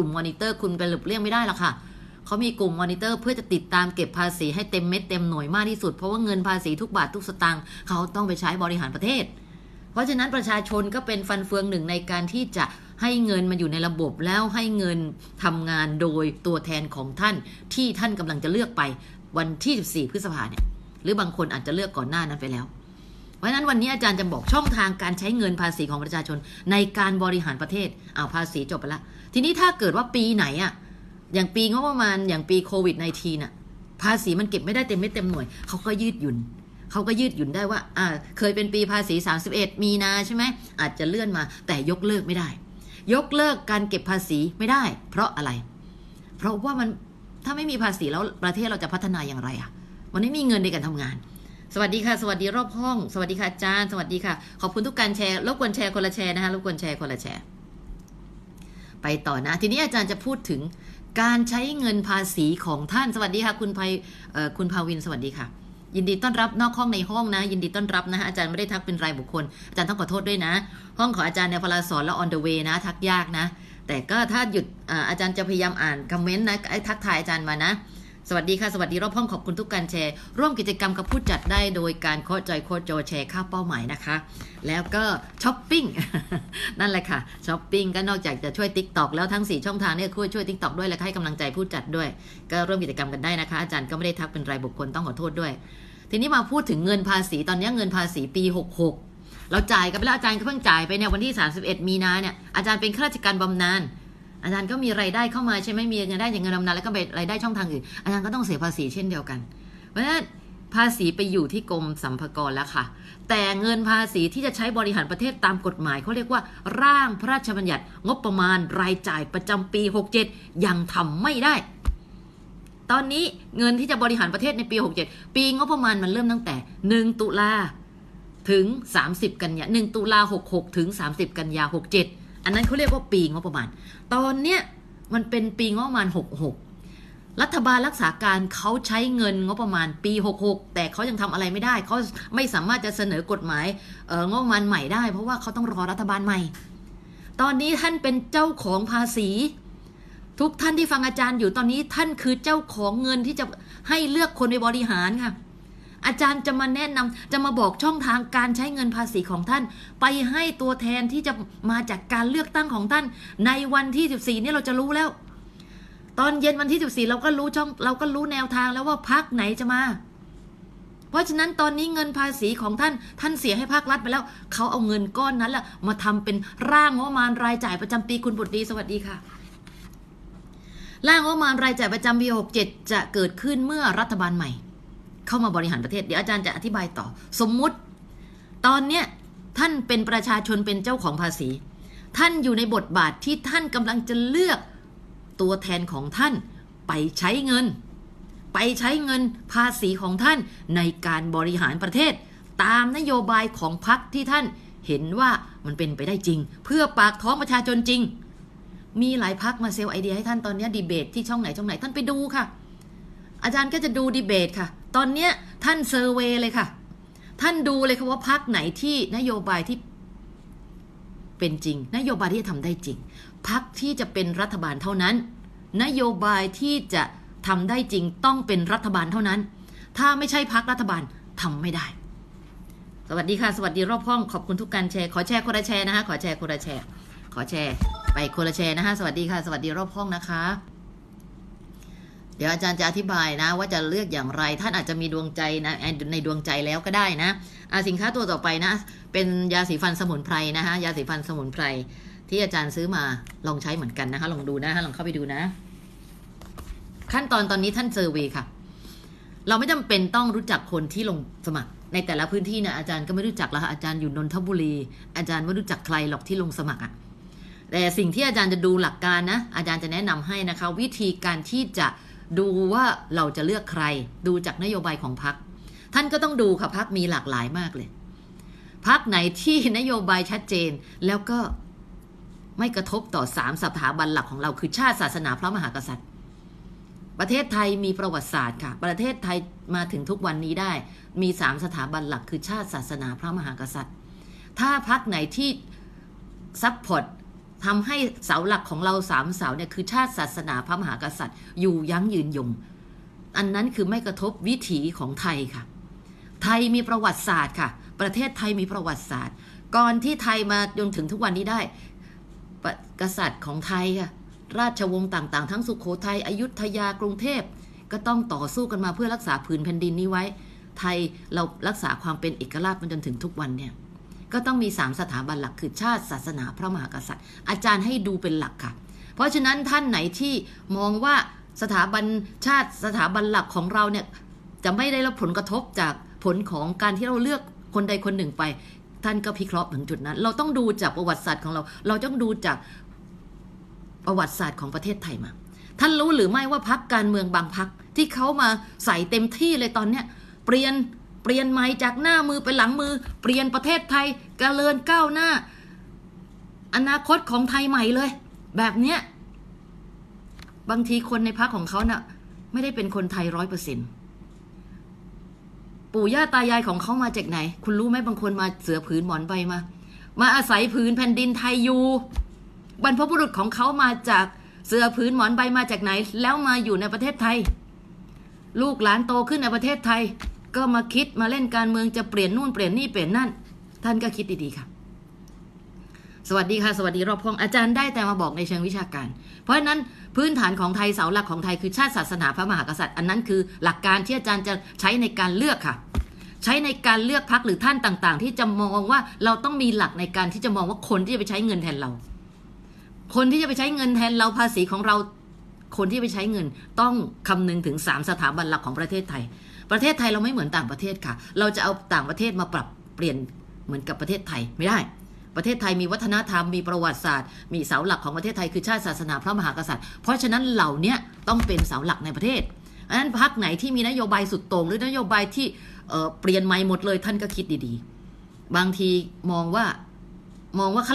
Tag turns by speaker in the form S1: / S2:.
S1: กลุ่มมอนิเตอร์คุณไปหลบเลี่ยงไม่ได้หรอกค่ะเขามีกลุ่มมอนิเตอร์เพื่อจะติดตามเก็บภาษีให้เต็มเม็ดเต็มหน่วยมากที่สุด เพราะว่าเงินภาษีทุกบาททุกสตางค์เขาต้องไปใช้บริหารประเทศ เพราะฉะนั้นประชาชนก็เป็นฟันเฟืองหนึ่งในการที่จะให้เงินมันอยู่ในระบบแล้วให้เงินทำงานโดยตัวแทนของท่านที่ท่านกำลังจะเลือกไปวันที่ 14 พฤษภาเนี่ยหรือบางคนอาจจะเลือกก่อนหน้านั้นไปแล้ว เพราะฉะนั้นวันนี้อาจารย์จะบอกช่องทางการใช้เงินภาษีของประชาชนในการบริหารประเทศอ้าวภาษีจบไปละทีนี้ถ้าเกิดว่าปีไหนอะอย่างปีงบประมาณอย่างปีโควิด -19 น่ะภาษีมันเก็บไม่ได้เต็มเม็ดเต็มหน่วยเขาก็ยืดหยุ่นเขาก็ยืดหยุ่นได้ว่าอ่า เคยเป็นปีภาษี 31 มีนาใช่ไหมอาจจะเลื่อนมา แต่ยกเลิกไม่ได้ ยกเลิกการเก็บภาษีไม่ได้ เพราะอะไร เพราะว่ามันถ้าไม่มีภาษีแล้วประเทศเราจะพัฒนาอย่างไรอะมันไม่มีเงินในการทำงาน สวัสดีค่ะ สวัสดีรอบห้อง สวัสดีค่ะอาจารย์ สวัสดีค่ะ ขอบคุณทุกการแชร์ รบกวนแชร์คนละแชร์นะคะรบกวนแชร์คนละแชร์ ไปต่อนะ ทีนี้อาจารย์จะพูดถึงการใช้เงินภาษีของท่าน สวัสดีค่ะ คุณภัยคุณภาวิน สวัสดีค่ะ ยินดีต้อนรับนอกห้องในห้องนะ ยินดีต้อนรับนะฮะอาจารย์ไม่ได้ทักเป็นรายบุคคล อาจารย์ต้องขอโทษด้วยนะ ห้องของอาจารย์ในพลาสอนและ on the way นะ ทักยากนะ แต่ก็ถ้าหยุดอาอาจารย์จะพยายามอ่านคอมเมนต์นะไอ้ทักทายอาจารย์มานะ สวัสดีค่ะ สวัสดีรอบห้องขอบคุณทุกการแชร์ ร่วมกิจกรรมกับผู้จัดได้โดยการโคจอยโคจอแชร์ค่าเป้าหมายนะคะ แล้วก็ช้อปปิ้งนั่นแหละค่ะช้อปปิ้งก็นอกจากจะช่วย Tik t o อกแล้วทั้ง 4 ช่องทางเนี่ยช่วยช่วย Tik t o อกด้วยแล้วให้กำลังใจผู้จัดด้วย ก็ร่วมกิจกรรมกันได้นะคะ อาจารย์ก็ไม่ได้ทักเป็นรายบุคคลต้องขอโทษด้วย ทีนี้มาพูดถึงเงินภาษีตอนนี้เงินภาษีปี 66 เราจ่ายกันไปแล้วอาจารย์ก็เพิ่งจ่ายไปเนี่ยวันที่ 31 มีนาเนี่ยอาจารย์เป็นข้าราชการบำนาญ อาจารย์ก็มีรายได้เข้ามาใช่ไหมมีเงินได้จากเงินบำนาญแล้วก็ไปรายได้ช่องทางอื่นอาจารย์ก็ต้องเสียภาษีเช่นเดียวกัน เพราะฉะนั้นภาษีไปอยู่ที่กรมสรรพากรแล้วค่ะ แต่เงินภาษีที่จะใช้บริหารประเทศตามกฎหมายเขาเรียกว่า ร่างพระราชบัญญัติงบประมาณรายจ่ายประจำปี 67 ยังทำไม่ได้ ตอนนี้เงินที่จะบริหารประเทศในปี 67 ปีงบประมาณมันเริ่มตั้งแต่ 1 ตุลาถึง 30 กันยา1ตุลา66 ถึง 30 กันยา67 อันนั้นเขาเรียกว่าปีงบประมาณ ตอนเนี้ยมันเป็นปีงบประมาณ 66 รัฐบาลรักษาการเขาใช้เงินงบประมาณปี 66 แต่เขายังทำอะไรไม่ได้ เขาไม่สามารถจะเสนอกฎหมายเอองบประมาณใหม่ได้ เพราะว่าเขาต้องรอรัฐบาลใหม่ ตอนนี้ท่านเป็นเจ้าของภาษี ทุกท่านที่ฟังอาจารย์อยู่ตอนนี้ท่านคือเจ้าของเงินที่จะให้เลือกคนไปบริหารค่ะ อาจารย์จะมาแนะนำจะมาบอกช่องทางการใช้เงินภาษีของท่าน ไปให้ตัวแทนที่จะมาจากการเลือกตั้งของท่าน ในวันที่ 14 นี่เราจะรู้แล้ว ตอนเย็นวันที่ 14 เราก็รู้ช่องเราก็รู้แนวทางแล้วว่าพักไหนจะมา เพราะฉะนั้นตอนนี้เงินภาษีของท่านท่านเสียให้ภาครัฐไปแล้ว เขาเอาเงินก้อนนั้นแหละมาทำเป็นร่างงบประมาณรายจ่ายประจำปีคุณบุตรดีสวัสดีค่ะร่างงบประมาณรายจ่ายประจำปี 67 จะเกิดขึ้นเมื่อรัฐบาลใหม่ เข้ามาบริหารประเทศ เดี๋ยวอาจารย์จะอธิบายต่อ สมมุติ ตอนเนี้ยท่านเป็นประชาชนเป็นเจ้าของภาษี ท่านอยู่ในบทบาทที่ท่านกำลังจะเลือกตัวแทนของท่านไปใช้เงิน ไปใช้เงินภาษีของท่านในการบริหารประเทศ ตามนโยบายของพรรคที่ท่านเห็นว่ามันเป็นไปได้จริง เพื่อปากท้องประชาชนจริง มีหลายพักมาเซลไอเดียให้ท่านตอนนี้ดีเบตที่ช่องไหนช่องไหนท่านไปดูค่ะ อาจารย์ก็จะดูดีเบตค่ะ ตอนเนี้ยท่านเซอร์เวยเลยค่ะ ท่านดูเลยค่ะว่าพักไหนที่นโยบายที่เป็นจริง นโยบายที่จะทำได้จริงพักที่จะเป็นรัฐบาลเท่านั้น นโยบายที่จะทำได้จริงต้องเป็นรัฐบาลเท่านั้น ถ้าไม่ใช่พักรัฐบาลทำไม่ได้ สวัสดีค่ะ สวัสดีรอบห้องขอบคุณทุกการแชร์ ขอแชร์คนละแชร์นะคะขอแชร์คนละแชร์ ขอแชร์ ไปคนละแชร์นะคะสวัสดีค่ะ สวัสดีรอบห้องนะคะ เดี๋ยวอาจารย์จะอธิบายนะ ว่าจะเลือกอย่างไร ท่านอาจจะมีดวงใจนะในดวงใจแล้วก็ได้นะอะสินค้าตัวต่อไปนะ เป็นยาสีฟันสมุนไพรนะคะยาสีฟันสมุนไพรที่อาจารย์ซื้อมาลองใช้เหมือนกันนะคะ ลองดูนะคะลองเข้าไปดูนะ ขั้นตอนตอนนี้ท่านเซอร์วย์ค่ะ เราไม่จำเป็นต้องรู้จักคนที่ลงสมัคร ในแต่ละพื้นที่นะอาจารย์ก็ไม่รู้จักแล้วค่ะอาจารย์อยู่นนทบุรี อาจารย์ไม่รู้จักใครหรอกที่ลงสมัครอะแต่สิ่งที่อาจารย์จะดูหลักการนะ อาจารย์จะแนะนำให้นะคะ วิธีการที่จะ ดูว่าเราจะเลือกใคร ดูจากนโยบายของพรรคท่านก็ต้องดูค่ะพรรคมีหลากหลายมากเลยพรรคไหนที่นโยบายชัดเจนแล้วก็ไม่กระทบต่อสามสถาบันหลักของเราคือชาติศาสนาพระมหากษัตริย์ ประเทศไทยมีประวัติศาสตร์ค่ะ ประเทศไทยมาถึงทุกวันนี้ได้ มีสามสถาบันหลักคือชาติศาสนาพระมหากษัตริย์ ถ้าพักไหนที่ซัพพอร์ต ทำให้เสาหลักของเราสามเสาเนี่ยคือชาติศาสนาพระมหากษัตริย์ อยู่ยั้งยืนยง อันนั้นคือไม่กระทบวิถีของไทยค่ะ ไทยมีประวัติศาสตร์ค่ะ ประเทศไทยมีประวัติศาสตร์ ก่อนที่ไทยมาจนถึงทุกวันนี้ได้ประกษัตริย์ของไทยค่ะราชวงศ์ต่างๆ ทั้งสุขโขทัยอยุธยากรุงเทพ ก็ต้องต่อสู้กันมาเพื่อรักษาผืนแผ่นดินนี้ไว้ ไทยเรารักษาความเป็นเอกราชมาจนถึงทุกวันเนี่ย ก็ต้องมี 3 สถาบันหลักคือชาติศาสนาพระมหากษัตริย์ อาจารย์ให้ดูเป็นหลักค่ะ เพราะฉะนั้นท่านไหนที่มองว่าสถาบันชาติสถาบันหลักของเราเนี่ยจะไม่ได้รับผลกระทบจากผลของการที่เราเลือกคนใดคนหนึ่งไป ท่านก็พิเคราะห์ถึงจุดนั้น เราต้องดูจากประวัติศาสตร์ของเรา เราต้องดูจากประวัติศาสตร์ของประเทศไทยมา ท่านรู้หรือไม่ว่าพักการเมืองบางพักที่เขามาใส่เต็มที่เลยตอนเนี้ยเปลี่ยน เปลี่ยนไม้จากหน้ามือไปหลังมือ เปลี่ยนประเทศไทยกระเจริญก้าวหน้า อนาคตของไทยใหม่เลย แบบเนี้ยบางทีคนในพักของเขาเน่ะ ไม่ได้เป็นคนไทยร้อยเปอร์เซ็นต์ปู่ย่าตายายของเขามาจากไหน คุณรู้ไหมบางคนมาเสือผืนหมอนใบมา มาอาศัยผืนแผ่นดินไทยอยู่บรรพบุรุษของเขามาจากเสือผืนหมอนใบมาจากไหน แล้วมาอยู่ในประเทศไทย ลูกหลานโตขึ้นในประเทศไทย ก็มาคิดมาเล่นการเมืองจะเปลี่ยนนู่นเปลี่ยนนี่เปลี่ยนนั่น ท่านก็คิดดีๆค่ะ สวัสดีค่ะ สวัสดีรอบห้องอาจารย์ได้แต่มาบอกในเชิงวิชาการ เพราะฉะนั้นพื้นฐานของไทยเสาหลักของไทยคือชาติศาสนาพระมหากษัตริย์ อันนั้นคือหลักการที่อาจารย์จะใช้ในการเลือกค่ะ ใช้ในการเลือกพักหรือท่านต่างๆ ที่จะมองว่าเราต้องมีหลักในการที่จะมองว่าคนที่จะไปใช้เงินแทนเรา คนที่จะไปใช้เงินแทนเราภาษีของเราคนที่ไปใช้เงินต้องคำนึงถึง 3 สถาบันหลักของประเทศไทย ประเทศไทยเราไม่เหมือนต่างประเทศค่ะ เราจะเอาต่างประเทศมาปรับเปลี่ยนเหมือนกับประเทศไทยไม่ได้ ประเทศไทยมีวัฒนธรรมมีประวัติศาสตร์ มีเสาหลักของประเทศไทยคือชาติศาสนาพระมหากษัตริย์ เพราะฉะนั้นเหล่านี้ต้องเป็นเสาหลักในประเทศอันนั้นพักไหนที่มีนโยบายสุดโต่งหรือนโยบายที่เเปลี่ยนใหม่หมดเลยท่านก็คิดดีๆ บางทีมองว่ามองว่าข้า